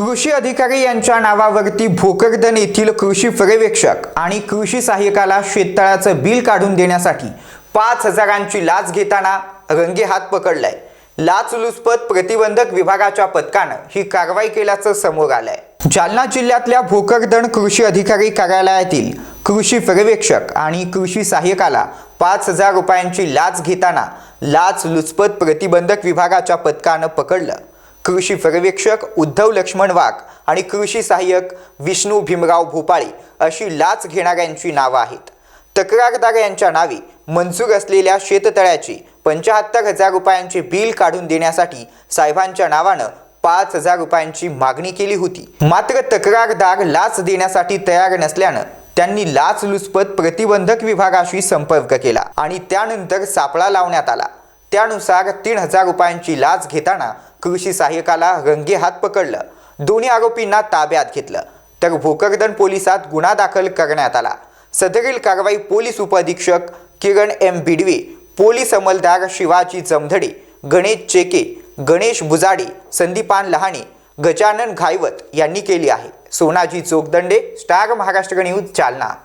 कृषी अधिकारी यांच्या नावावरती भोकरदन येथील कृषी पर्यवेक्षक आणि कृषी सहाय्यकाला शेततळाचं बिल काढून देण्यासाठी पाच हजारांची लाच घेताना रंगेहात पकडलाय. लाचलुचपत प्रतिबंधक विभागाच्या पथकानं ही कारवाई केल्याचं समोर आलंय. जालना जिल्ह्यातल्या भोकरदन कृषी अधिकारी कार्यालयातील कृषी पर्यवेक्षक आणि कृषी सहाय्यकाला पाच हजार रुपयांची लाच घेताना लाच लुचपत प्रतिबंधक विभागाच्या पथकानं पकडलं. कृषी पर्यवेक्षक उद्धव लक्ष्मण वाघ आणि कृषी सहाय्यक विष्णू भीमराव भोपाळे अशी लाच घेणाऱ्यांची नावं आहेत. तक्रारदार यांच्या नावे मंजूर असलेल्या शेततळ्याची पंचाहत्तर हजार रुपयांचे बिल काढून देण्यासाठी साहेबांच्या नावानं पाच हजार रुपयांची मागणी केली होती. मात्र तक्रारदार लाच देण्यासाठी तयार नसल्यानं त्यांनी लाचलुचपत प्रतिबंधक विभागाशी संपर्क केला आणि त्यानंतर सापळा लावण्यात आला. त्यानुसार तीन हजार रुपयांची लाच घेताना कृषी सहाय्यकाला रंगेहात पकडलं. दोन्ही आरोपींना ताब्यात घेतलं. तर भोकरदन पोलिसात गुन्हा दाखल करण्यात आला. सदरील कारवाई पोलीस उपअधीक्षक किरण एम बिडवे पोलीस अंमलदार शिवाजी जमधडे गणेश चेके गणेश बुजाडे संदीपान लहाणे गजानन घायवत यांनी केली आहे. Sonaji Chokdande star Maharashtra news Jalna.